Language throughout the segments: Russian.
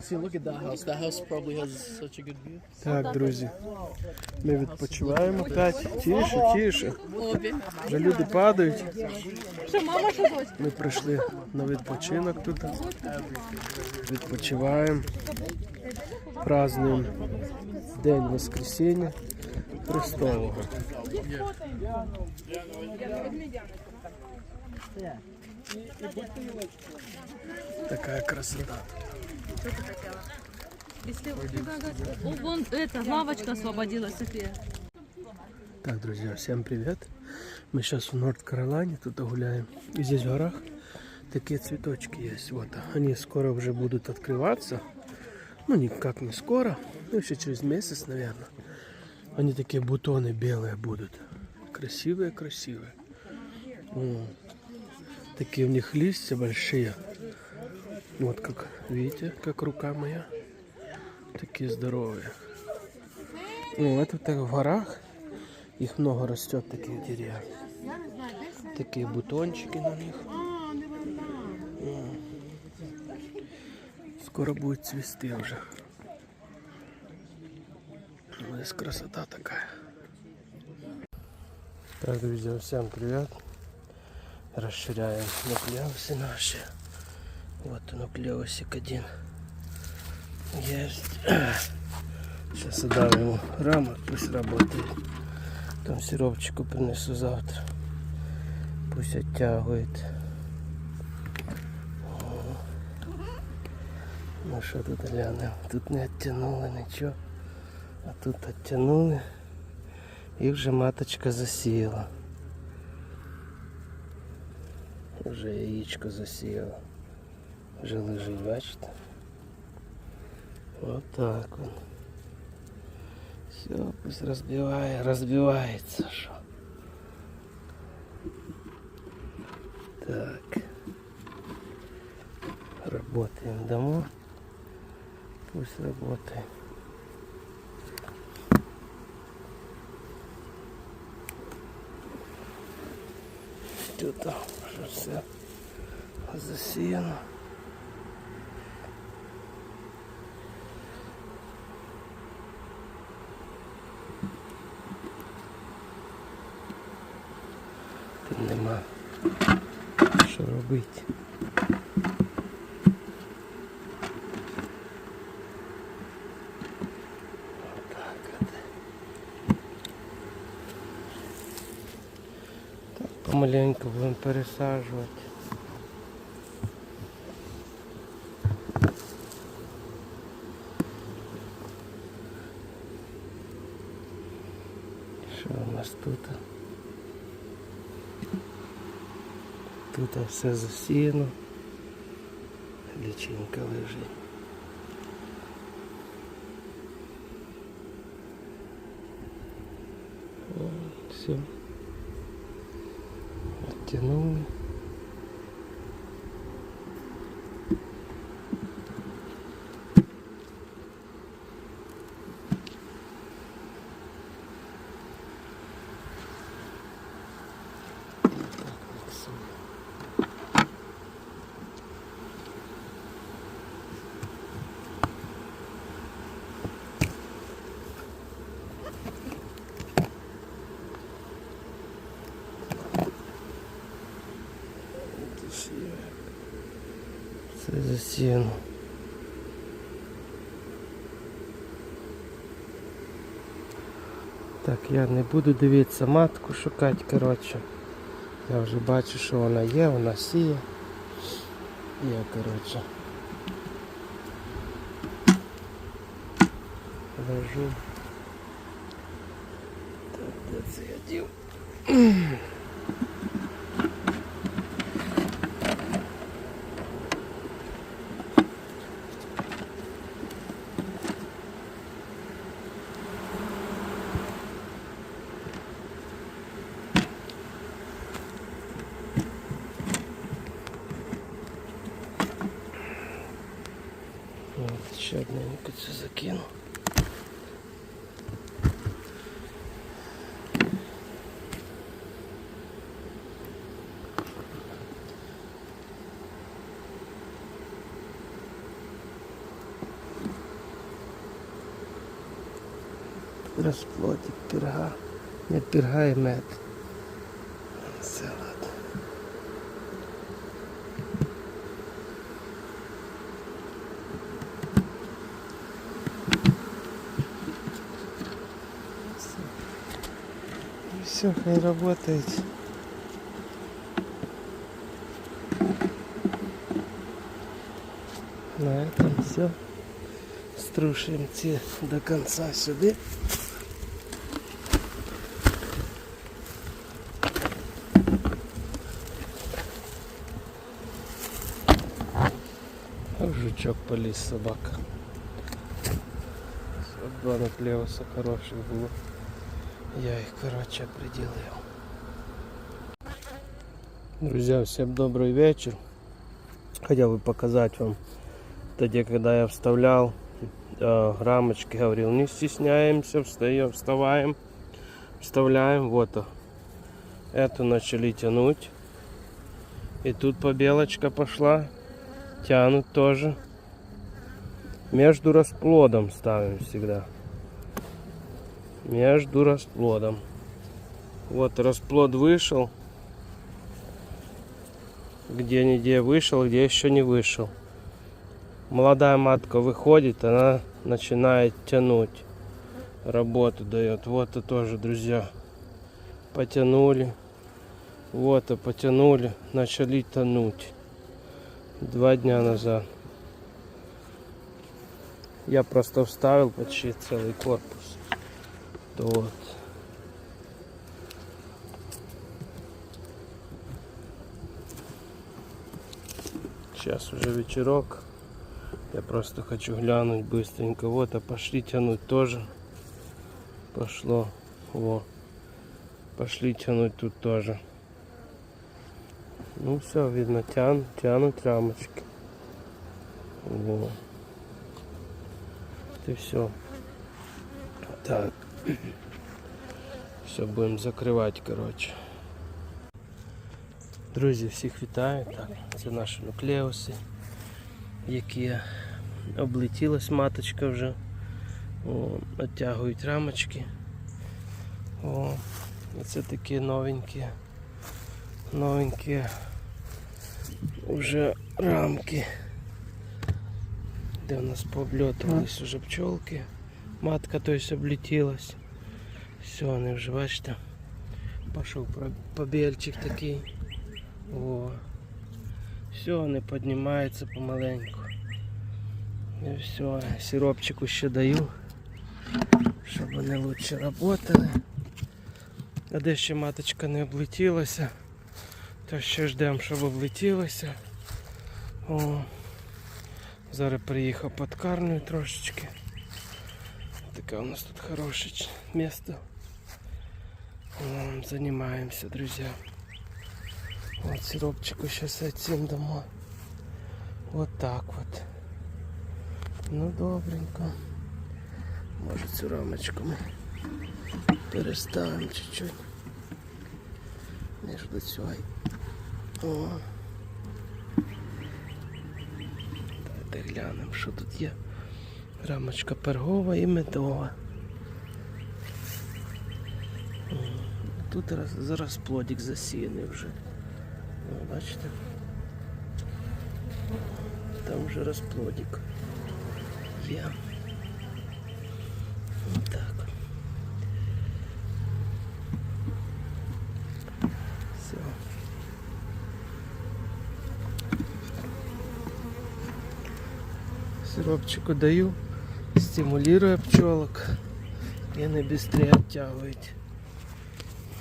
See, look at that house. That house probably has such a good view. Так, друзі, ми відпочиваємо опять. Тише, тише. Вже люди падають. Ми прийшли на відпочинок тут. Відпочиваємо. Празднуємо День Воскресіння Христового. Така красота. О, вон эта лавочка освободилась, София. Так, друзья, всем привет. Мы сейчас в Норд-Каролине, тут гуляем. И здесь в горах такие цветочки есть. Вот, они скоро уже будут открываться. Ну, никак не скоро, ну, еще через месяц, наверное. Они такие бутоны белые будут. Красивые-красивые. Такие у них листья большие. Вот как, видите, как рука моя. Такие здоровые. Ну, это так в горах. Их много растет таких деревьев. Такие бутончики на них. Скоро будет цвести уже. Ну, Здесь красота такая. Так, друзья, всем привет. Расширяем нуклеусы наши. Вот нуклеусик один. Есть. Сейчас отдам ему рамок, пусть работает. Там сиропчику принесу завтра. Пусть оттягивает. О. Ну що тут глянемо? Тут не оттянули нічого. А тут оттянули. І вже маточка засіяла. Вже яєчко засіяла. Вже лежить, бачите? Отак он. Все, пусть разбивает, разбивается, что. Так. Работаем домой. Пусть работает. Тут там уже все засеяно. Тут нема що робити. Отак от. Так, помаленьку будемо пересаджувати. Що у нас тут? Тут все засіяно. Лічинка лежить. Все. Оттянули. Засіяно. Так, я не буду дивитися матку шукати, коротше. Я вже бачу, що вона є, вона сіє. Я, коротше. Ложу. Так, де це я дів? ще одненько це закину. Розплодик пірга, не пірга і мед. Все, хай работает. На этом все. Струшуємо ці до конца сюди. А жучок поліз собака. Два наклевоса хороших було. Я их, короче, определил. Друзья, всем добрый вечер. Хотел бы показать вам, тогда, когда я вставлял э, рамочки, говорил, не стесняемся, встаем, вставаем, вставляем. Вот, эту начали тянуть. И тут побелочка пошла, тянут тоже. Между расплодом ставим всегда между расплодом. Вот расплод вышел. Где-нибудь вышел, где еще не вышел. Молодая матка выходит, она начинает тянуть. Работу дает. Вот и тоже, друзья. Потянули. Вот и потянули. Начали тянуть. Два дня назад. Я просто вставил почти целый корпус. То вот. Сейчас уже вечерок. Я просто хочу глянуть быстренько. Вот, а пошли тянуть тоже. Пошло. Во. Пошли тянуть тут тоже. Ну все, видно, тянут, тянут рамочки. Во. И все. Так. Все, будемо закривати, коротше. Друзі, всіх вітаю. Так, це наші нуклеуси, які облетілась маточка вже. О, Оттягують рамочки. О, це такі новенькі, новенькі вже рамки. Де у нас пообльотувались уже пчелки. Матка то есть облетілась. Все, вони вже бачите. Пішов побельчик такий. О. Все, вони піднімаються помаленьку. І все, сиропчику ще даю, щоб вони лучше працювали. А де ще маточка не облетілася, то ще ждемо, щоб облетілася. О. Зараз приїхав подкармлю трошечки. Такое у нас тут хорошее место. Занимаемся, друзья. Вот сиропчику сейчас отсем домой. Вот так вот. Ну добренько. Может цю рамочку мы переставим чуть-чуть. Между цей. О. Давайте глянемо, що тут є. Рамочка пергова і медова. Тут зараз плодик засіяний вже. Бачите? Там вже розплодик є. Так. Все. Сиропчику даю стимулируя пчелок, и они быстрее оттягивают.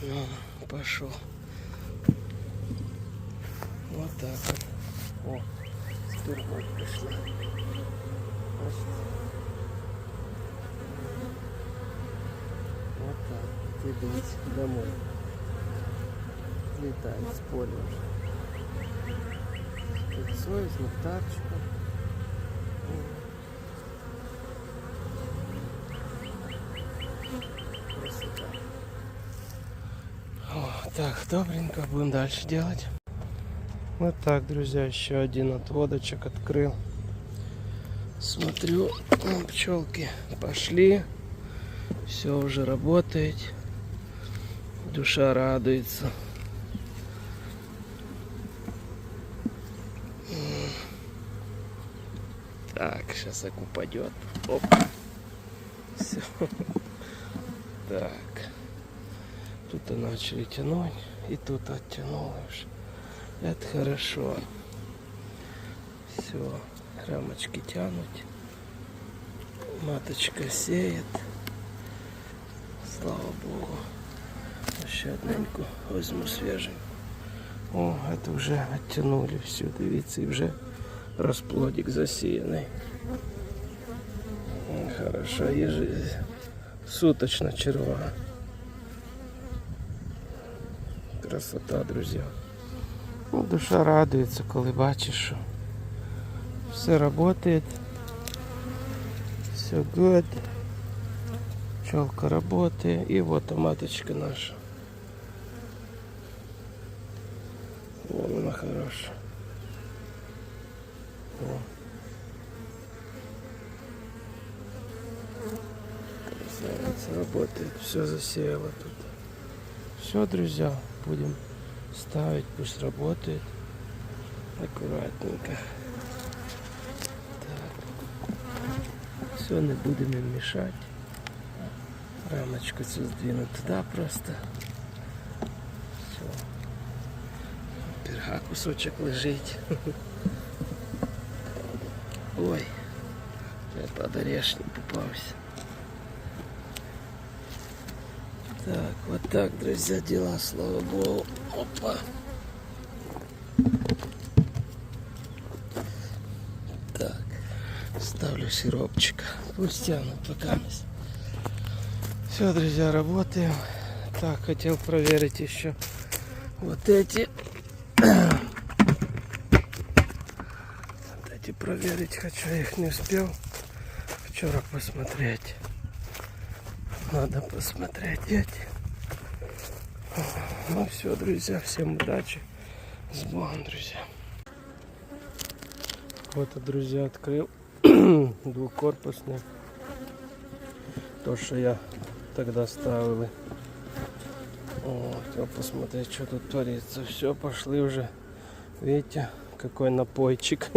Ну, пошел. Вот так. О, спиргой пошла. Вот так. Идут домой. Летает с поля уже. С пиццой, с нектарчиком. Красота. О, так, добренько, будем дальше делать. Вот так, друзья, еще один отводочек открыл. Смотрю, пчелки пошли. Все уже работает. Душа радуется. Так, сейчас так упадет. Оп. Все. Так Тут и начали тянуть, и тут оттянули уже. Это хорошо. Все, рамочки тянут. Маточка сеет. Слава Богу. Ще одненьку возьму свежий. О, это вже оттянули все, дивіться, і вже розплодик засіяний. О, Хорошо, ежи... суточна черва. Красота, друзі. Ну, душа радується, коли бачиш, що все працює. Все good. Пчелка работает. И вот и маточка наша. Вон она хорошая. О. Красавица работает. Все засеяло тут. Все, друзья, будем ставить, пусть работает. Аккуратненько. Так. Все, не будем им мешать. Рамочку цю здвину туда просто. Все. Пирога кусочек лежить. Ой, под орешник попался. Так, вот так, друзья, дела, слава богу. Опа. Так, ставлю сиропчик. Пусть тянут пока. Все, друзья, работаем. Так, хотел проверить еще вот эти. Вот эти проверить хочу, их не успел вчера посмотреть. Надо посмотреть эти. Ну все, друзья, всем удачи. С Богом, друзья. Вот, друзья, открыл двухкорпусный. То, что я тогда ставили. О, хотел посмотреть, что тут творится. Все, пошли уже. Видите, какой напойчик.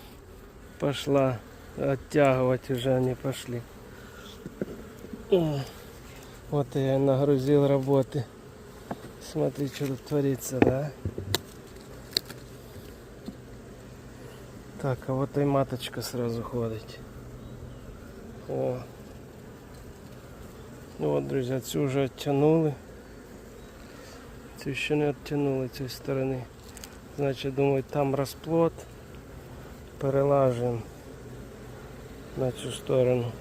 Пошла оттягивать уже они пошли. Вот я нагрузил работы. Смотри, что тут творится, да? Так, а вот и маточка сразу ходить. О, Ну от, друзі, цю вже відтягнули. Цю ще не з цієї сторони. Значить, думаю, там розплод. Перелажуємо на цю сторону.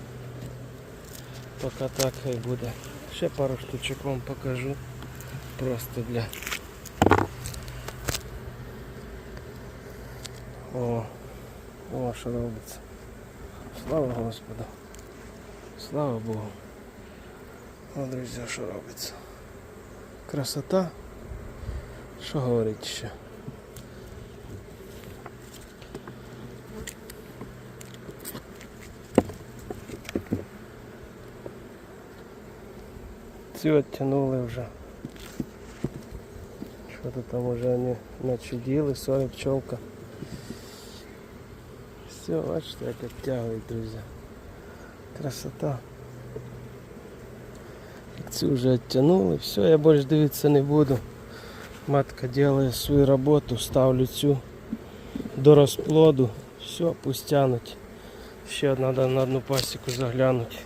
Поки так хай буде. Ще пару штучок вам покажу. Просто для. О, о, що робиться. Слава Господу. Слава Богу. О, друзі, що робиться? Красота. Що говорить ще? Цю відтягнули вже. Що то там вже вони начудили, соя пчелка. Все, бачите, як відтягують, друзі. Красота. Цю вже відтягнули, все, я більше дивитися не буду. Матка делає свою роботу, ставлю цю до розплоду. Все, пусть тянуть. Ще треба на одну пасіку заглянути.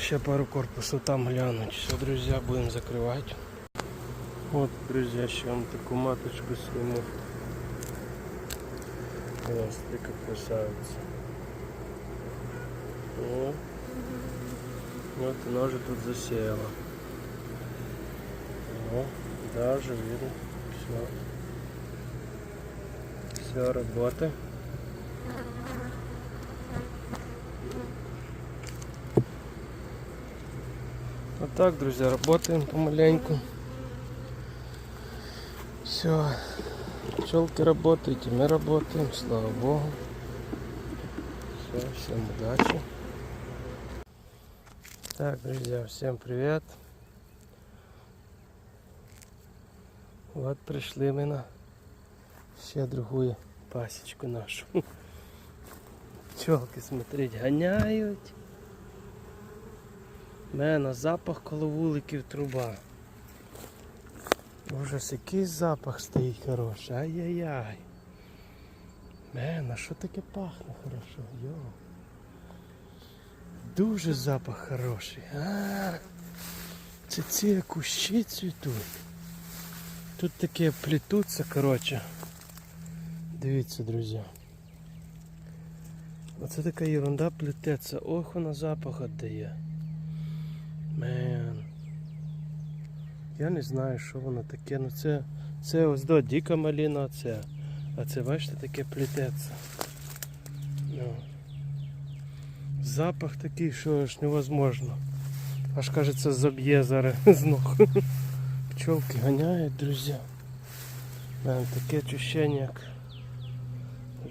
Ще пару корпусів там глянуть. Все, друзі, будемо закривати. От, друзі, ще вам таку маточку сниму. Ось така красавиця. О. Вот она уже тут засеяла. О, даже видно. Все. Все, работа. Так, друзья, работаем помаленьку. Все. Пчелки работаете, мы работаем, слава богу. Все, всем удачи. Так, друзья, всем привет. Вот пришли мы на ще другую пасечку нашу. Пчелки, смотрите, гоняють. Мене запах коло вуликів труба. Ужас, який запах стоїть хороший. Ай-яй-яй. Мен, а що таке пахне хорошо? Йо. Дуже запах хороший. А, це ці кущі цвітуть. Тут таке плетуться, коротше. Дивіться, друзі. Оце така ерунда плететься. Ох, вона запах віддає. Мен. Я не знаю, що воно таке. Ну це, це ось до дика маліна, це. А це, бачите, таке плететься. Ну. Запах такий, що аж невозможно. Аж кажеться, заб'є зараз з ног. Пчелки ганяють, друзі. Мене таке ощущення, як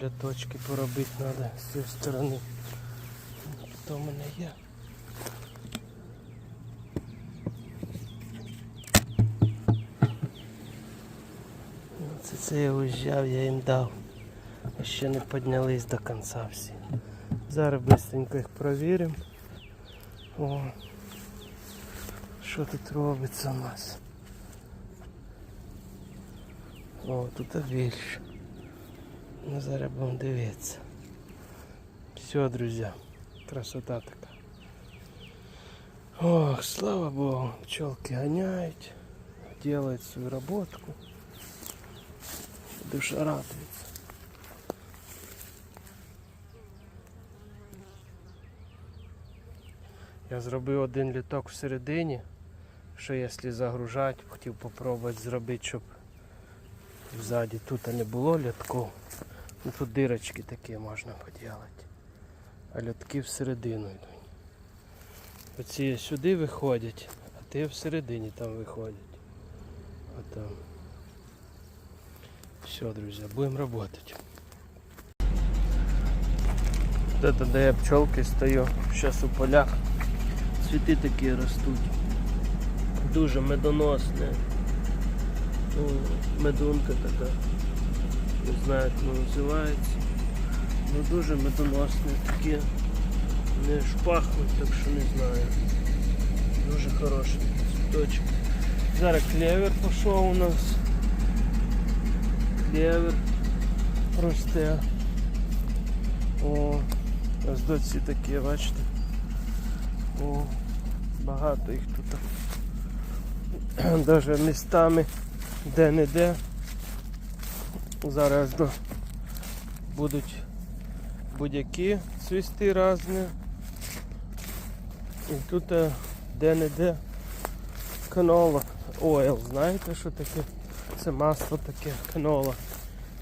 ляточки поробити треба з цієї сторони. Хто мене є? Це, це я уїжджав, я їм дав. А ще не піднялись до кінця всі. Зараз швидко їх провіримо. О, що тут робиться у нас? О, тут більше. Ну зараз будемо дивитися. Все, друзі, красота така. Ох, слава Богу, пчелки гоняють, делают свою работку. Душа радуется. Я зробив один літок всередині, що якщо загружати, хотів попробувати зробити, щоб ззаді тут не було літків. Ну тут дирочки такі можна поділати. А льотки всередину йдуть. Оці сюди виходять, а ті всередині там виходять. Отам. Все, друзья, будем работать. Вот это де я пчелки стою, зараз у полях. Цвіти такі ростуть. Дуже медоносне. Ну, медунка така. Не знаю, як вона називається. Ну дуже медоносне такі. Не шпахнуть, так що не знаю. Дуже хороший цвіточок. Зараз клевер пішов у нас. Клевер росте. О, ось такі, бачите. О, багато їх тут. Даже містами де-не-де. Зараз до будуть будь-які цвісти різні. І тут е, де-не-де канола ойл. Знаєте, що таке? Це масло таке, канола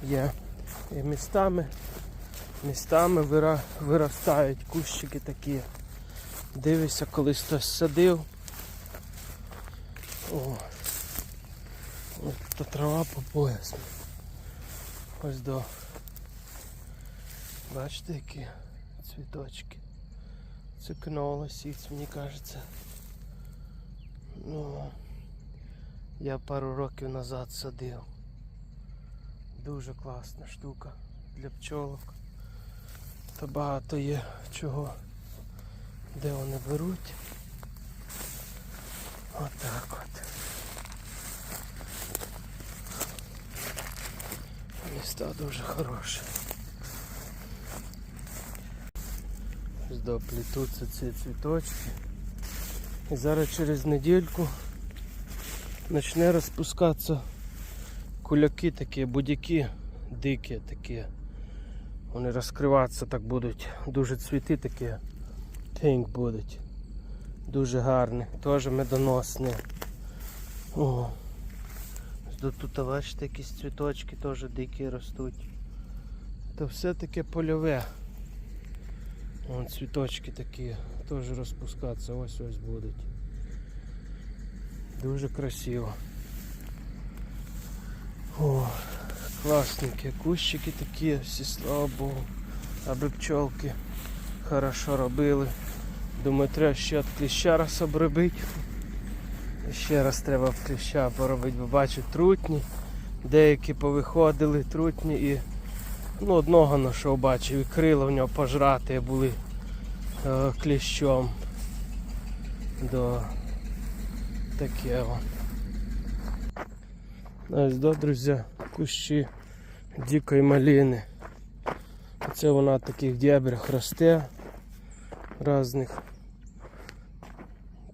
є. І містами, містами вира, виростають кущики такі. Дивишся, колись хтось садив. О, ось та трава по пояс. Ось до. Бачите, які цвіточки. Це канола сіць, мені кажеться. Ну, я пару років назад садив. Дуже класна штука для пчолок. Та багато є чого, де вони беруть. Отак от. Міста дуже хороші. Доплетуться ці цвіточки. І зараз через недільку почне розпускатися куляки такі, будяки дикі такі. Вони розкриватися так будуть. Дуже цвіти такі. Пінк будуть. Дуже гарні. Теж медоносні. О. Тут бачите якісь цвіточки теж дикі ростуть. То все таке польове. Вон цвіточки такі теж розпускатися, ось ось будуть. Дуже красиво. О, класненькі кущики такі, всі слава Богу. Аби пчолки хорошо робили. Думаю, треба ще від кліща раз обробити. Ще раз треба в кліща поробити, бо бачу трутні. Деякі повиходили трутні і ну, одного нашого бачив, і крила в нього пожрати були е, кліщом. До таке. Ось, да, друзі, кущі дикої малини. Це вона в таких дебрях росте в різних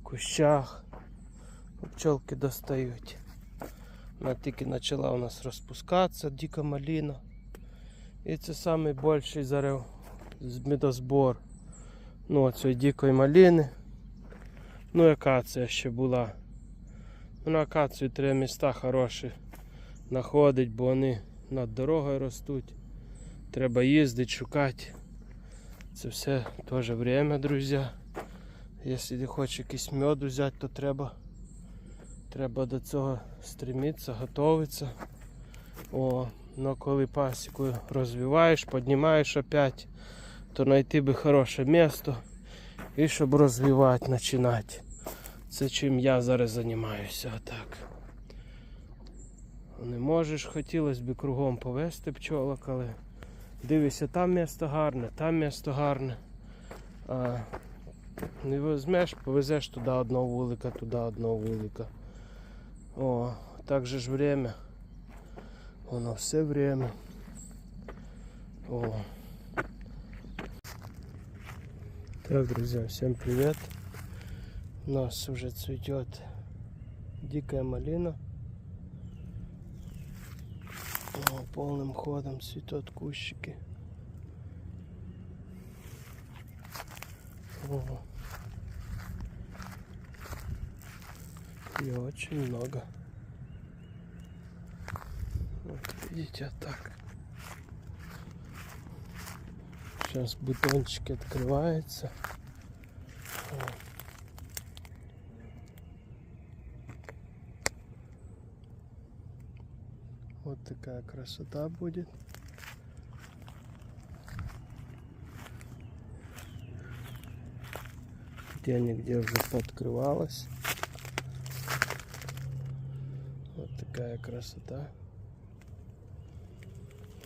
кущах. Пчелки достають. Вона тільки почала у нас розпускатися, дика малина. І це найбільший зараз медозбор. Ну, цієї дикої малини. Ну, і акація ще була. Ну, на акацію треба міста хороші знаходити, бо вони над дорогою ростуть. Треба їздити, шукати. Це все теж время, друзі. Якщо ти хочеш якийсь мед взяти, то треба, треба до цього стремитися, готуватися. О, но коли пасіку розвиваєш, піднімаєш опять, то знайти би хороше місто і щоб розвивати, починати. Це чим я зараз займаюся. Отак. Не можеш, хотілося б кругом повести пчолок, але дивишся, там місто гарне, там місто гарне. А не візьмеш, повезеш туди одного вулика, туди одного вулика. О, так же ж время. Воно все время. О. Так, друзья, всем привет. У нас уже цветет дикая малина. О, полным ходом цветут кущики. О. И очень много. Вот видите, вот так. Сейчас бутончики открываются. О. Вот такая красота будет. Где-нигде уже пооткрывалась. Вот такая красота.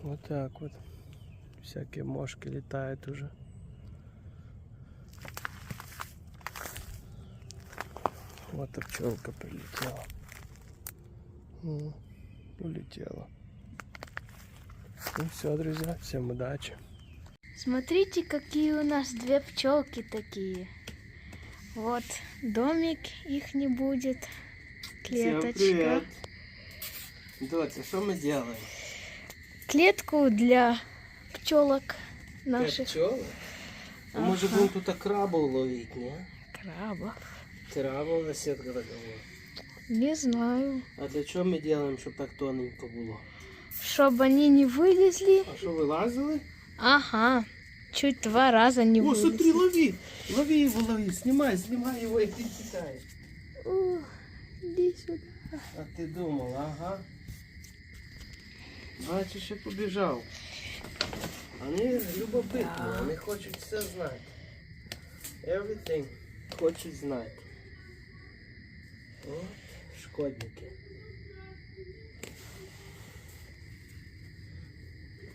Вот так вот. Всякие мошки летают уже. Вот и пчелка прилетела. Улетела. Ну все, друзья, всем удачи. Смотрите, какие у нас две пчелки такие. Вот домик их не будет. Клеточка. Доця, що ми робимо? Клетку для пчелок наших Пчоли? А може будемо тут крабов ловити, ні? крабов. Крабова сітка така. Не знаю. А для чого ми робимо, щоб так тоненько було? Чтобы они не вылезли. А що, вилазили? Ага. Чуть два раза не О, смотри, вылезли. лови! Лови его, лови! Снимай, снимай его, и ты кидаешь. О, иди сюда. А ти думала, ага. Бачиш, я побіжав. Вони любопитні, вони хочуть все знати. Everything хочуть знати. От, шкодники.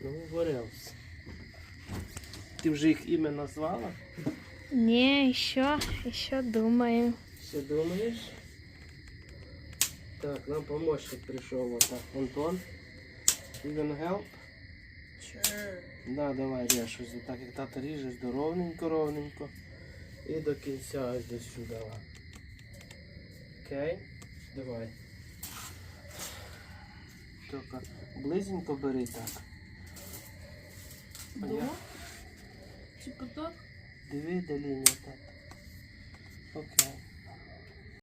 Ну, what Ти вже їх ім'я назвала? Не, еще, еще думаю. Все думаешь? Так, нам помощник пришел вот так. Антон, you gonna help? Sure. Да, давай режь ось так, як тата ріжеш, до ровненько, ровненько. І до кінця ось до сюди. Окей? Давай. Тільки близенько бери так. А я- Типа так? Диви до лінії так. Окей.